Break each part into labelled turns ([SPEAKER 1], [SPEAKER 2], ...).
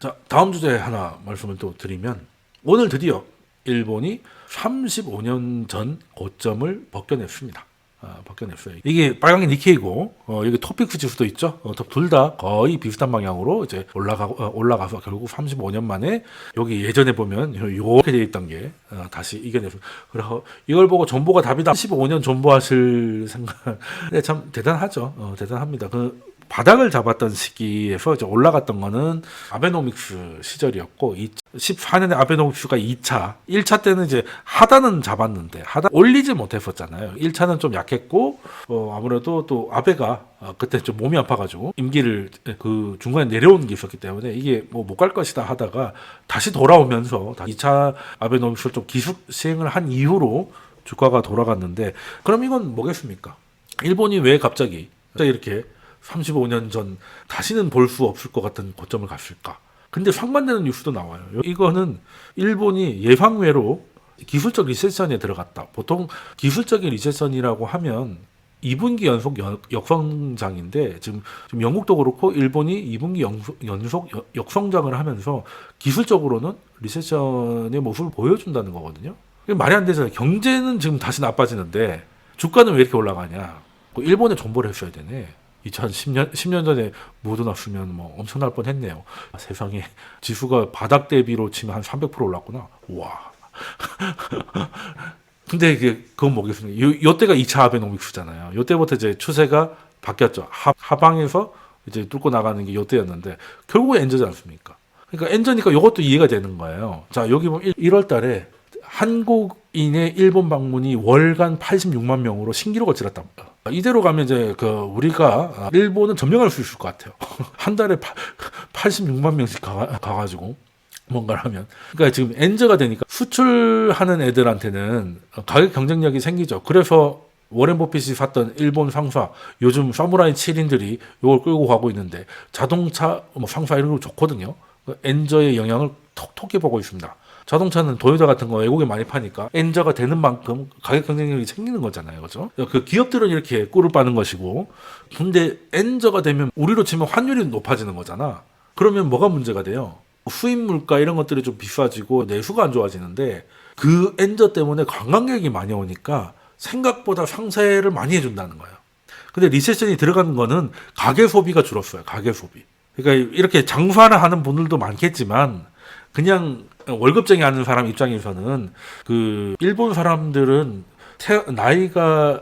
[SPEAKER 1] 자, 다음 주제 하나 말씀을 또 드리면 오늘 드디어 일본이 35년 전 고점을 벗겨냈습니다. 아, 벗겨냈어요. 이게 빨간 게 니케이고 어, 여기 토픽스 지수도 있죠. 어, 둘다 거의 비슷한 방향으로 이제 올라가 어, 올라가서 결국 35년 만에 여기 예전에 보면 요렇게 돼 있던 게 어, 다시 이겨냈습니다. 그래서 이걸 보고 존보가 답이다. 15년 존보하실 생각, 네, 참 대단하죠. 어, 대단합니다. 그 바닥을 잡았던 시기에서 이제 올라갔던 거는 아베노믹스 시절이었고 14년에 아베노믹스가 2차, 1차 때는 이제 하단은 잡았는데 하단 올리지 못했었잖아요. 1차는 좀 약했고 어, 아무래도 또 아베가 어, 그때 좀 몸이 아파가지고 임기를 그 중간에 내려온 게 있었기 때문에 이게 뭐 못 갈 것이다 하다가 다시 돌아오면서 2차 아베노믹스를 좀 기숙 시행을 한 이후로 주가가 돌아갔는데 그럼 이건 뭐겠습니까? 일본이 왜 갑자기 이렇게 35년 전 다시는 볼 수 없을 것 같은 고점을 갔을까? 근데 상반되는 뉴스도 나와요. 이거는 일본이 예상외로 기술적 리세션에 들어갔다. 보통 기술적인 리세션이라고 하면 2분기 연속 연- 역성장인데 지금, 영국도 그렇고 일본이 2분기 연속, 역성장을 하면서 기술적으로는 리세션의 모습을 보여준다는 거거든요. 말이 안 되잖아요. 경제는 지금 다시 나빠지는데 주가는 왜 이렇게 올라가냐? 그 일본에 존버를 했어야 되네. 2010년 10년 전에 못 넣었으면 뭐 엄청날 뻔했네요. 아, 세상에 지수가 바닥 대비로 치면 한 300% 올랐구나. 와. 근데 이게 그건 뭐겠습니까? 요, 요 때가 2차 아베노믹스잖아요. 요 때부터 이제 추세가 바뀌었죠. 하, 하방에서 이제 뚫고 나가는 게 요 때였는데 결국에 엔저지 않습니까? 그러니까 엔저니까 요것도 이해가 되는 거예요. 자, 여기 보면 1 월 달에 한국인의 일본 방문이 월간 86만 명으로 신기록을 찍었답니다. 이대로 가면 이제 그 우리가 일본은 점령할 수 있을 것 같아요. 한 달에 86만 명씩 가, 가가지고 뭔가를 하면. 그러니까 지금 엔저가 되니까 수출하는 애들한테는 가격 경쟁력이 생기죠. 그래서 워렌 버핏이 샀던 일본 상사, 요즘 사무라이 7인들이 이걸 끌고 가고 있는데 자동차 뭐 상사 이런 거 좋거든요. 그 엔저의 영향을 톡톡히 보고 있습니다. 자동차는 도요타 같은 거 외국에 많이 파니까 엔저가 되는 만큼 가격 경쟁력이 생기는 거잖아요. 그죠? 그 기업들은 이렇게 꿀을 빠는 것이고 근데 엔저가 되면 우리로 치면 환율이 높아지는 거잖아. 그러면 뭐가 문제가 돼요? 수입 물가 이런 것들이 좀 비싸지고 내수가 안 좋아지는데 그 엔저 때문에 관광객이 많이 오니까 생각보다 상세를 많이 해준다는 거예요. 근데 리세션이 들어가는 거는 가계 소비가 줄었어요. 가계 소비. 그러니까 이렇게 장사를 하는 분들도 많겠지만 그냥 월급쟁이 하는 사람 입장에서는 그 일본 사람들은 태- 나이가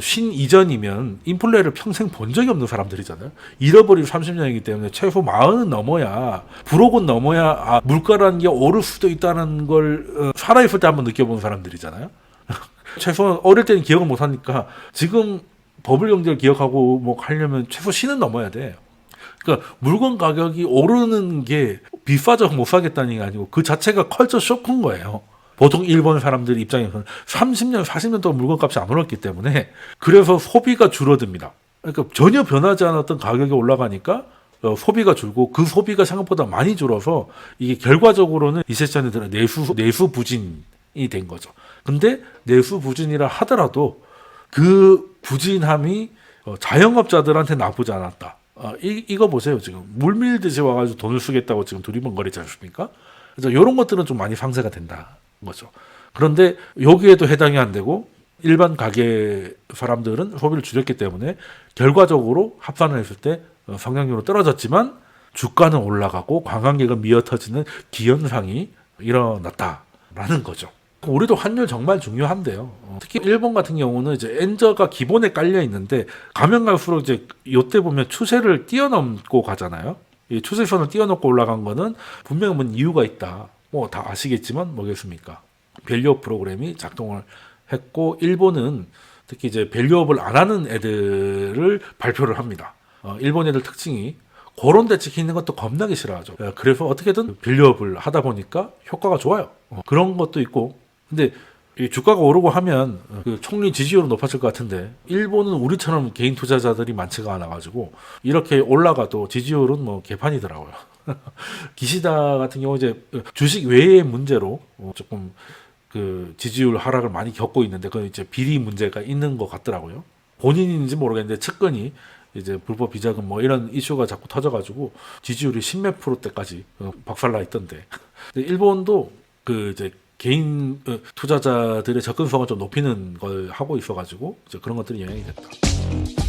[SPEAKER 1] 쉰 이전이면 인플레를 평생 본 적이 없는 사람들이잖아요. 잃어버린 30년이기 때문에 최소 마흔은 넘어야 불혹은 넘어야 아, 물가라는 게 오를 수도 있다는 걸 어, 살아있을 때 한번 느껴본 사람들이잖아요. 최소 어릴 때는 기억을 못 하니까 지금 버블 경제를 기억하고 뭐 하려면 최소 신은 넘어야 돼. 그러니까 물건 가격이 오르는 게 비싸져 못 사겠다는 게 아니고 그 자체가 컬처 쇼크인 거예요. 보통 일본 사람들 입장에서는 30년, 40년 동안 물건 값이 안 올랐기 때문에 그래서 소비가 줄어듭니다. 그러니까 전혀 변하지 않았던 가격이 올라가니까 어, 소비가 줄고 그 소비가 생각보다 많이 줄어서 이게 결과적으로는 들어 내수 내수 부진이 된 거죠. 근데 내수 부진이라 하더라도 그 부진함이 어, 자영업자들한테 나쁘지 않았다. 어, 이, 이거 보세요. 지금 물밀듯이 와가지고 돈을 쓰겠다고 지금 두리번거리지 않습니까? 그래서 이런 것들은 좀 많이 상쇄가 된다 거죠. 그런데 여기에도 해당이 안 되고 일반 가게 사람들은 소비를 줄였기 때문에 결과적으로 합산을 했을 때 어, 성장률은 떨어졌지만 주가는 올라가고 관광객은 미어터지는 기현상이 일어났다라는 거죠. 우리도 환율 정말 중요한데요. 어, 특히 일본 같은 경우는 이제 엔저가 기본에 깔려 있는데 가면 갈수록 이제 요때 보면 추세를 뛰어넘고 가잖아요. 이 추세선을 뛰어넘고 올라간 거는 분명히 뭔 이유가 있다. 뭐 다 아시겠지만 뭐겠습니까? 밸류업 프로그램이 작동을 했고 일본은 특히 이제 밸류업을 안 하는 애들을 발표를 합니다. 어, 일본 애들 특징이 그런 데 찍히는 것도 겁나게 싫어하죠. 예, 그래서 어떻게든 밸류업을 하다 보니까 효과가 좋아요. 어, 그런 것도 있고. 근데 이 주가가 오르고 하면 어, 그 총리 지지율은 높아질 것 같은데 일본은 우리처럼 개인 투자자들이 많지가 않아가지고 이렇게 올라가도 지지율은 뭐 개판이더라고요. 기시다 같은 경우 이제 주식 외의 문제로 어, 조금 그 지지율 하락을 많이 겪고 있는데 그 이제 비리 문제가 있는 것 같더라고요. 본인인지 모르겠는데 측근이 이제 불법 비자금 뭐 이런 이슈가 자꾸 터져가지고 지지율이 십몇 프로대까지 어, 박살나 있던데 일본도 그 이제 개인 어, 투자자들의 접근성을 좀 높이는 걸 하고 있어가지고 그런 것들이 영향이 됐다.